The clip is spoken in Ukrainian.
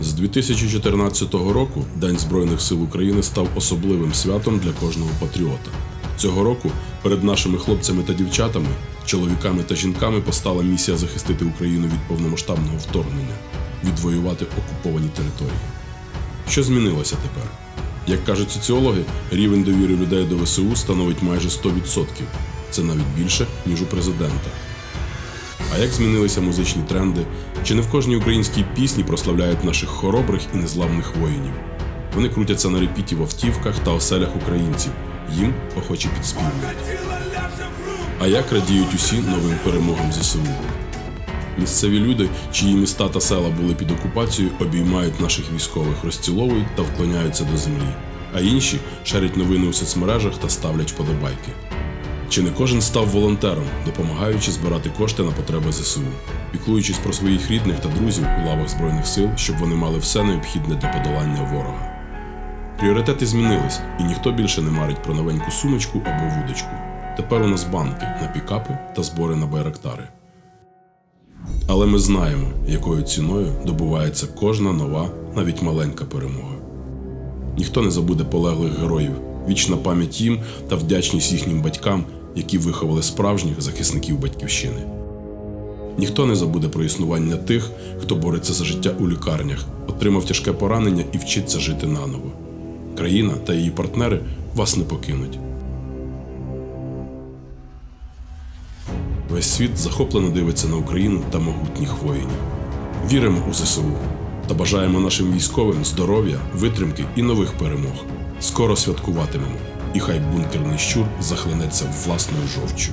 З 2014 року День Збройних сил України став особливим святом для кожного патріота. Цього року перед нашими хлопцями та дівчатами, чоловіками та жінками постала місія захистити Україну від повномасштабного вторгнення, відвоювати окуповані території. Що змінилося тепер? Як кажуть соціологи, рівень довіри людей до ВСУ становить майже 100%. Це навіть більше, ніж у президента. А як змінилися музичні тренди? Чи не в кожній українській пісні прославляють наших хоробрих і незламних воїнів? Вони крутяться на репіті в автівках та оселях українців. Їм охоче підспівують. А як радіють усі новим перемогам ЗСУ? Місцеві люди, чиї міста та села були під окупацією, обіймають наших військових, розціловують та вклоняються до землі. А інші шарять новини у соцмережах та ставлять вподобайки. Чи не кожен став волонтером, допомагаючи збирати кошти на потреби ЗСУ, піклуючись про своїх рідних та друзів у лавах Збройних сил, щоб вони мали все необхідне для подолання ворога? Пріоритети змінились, і ніхто більше не марить про новеньку сумочку або вудочку. Тепер у нас банки на пікапи та збори на байрактари. Але ми знаємо, якою ціною добувається кожна нова, навіть маленька перемога. Ніхто не забуде полеглих героїв, вічна пам'ять їм та вдячність їхнім батькам, які виховали справжніх захисників батьківщини. Ніхто не забуде про існування тих, хто бореться за життя у лікарнях, отримав тяжке поранення і вчиться жити наново. Країна та її партнери вас не покинуть. Весь світ захоплено дивиться на Україну та могутніх воїнів. Віримо у ЗСУ та бажаємо нашим військовим здоров'я, витримки і нових перемог. Скоро святкуватимемо, і хай бункерний щур захлинеться власною жовчю.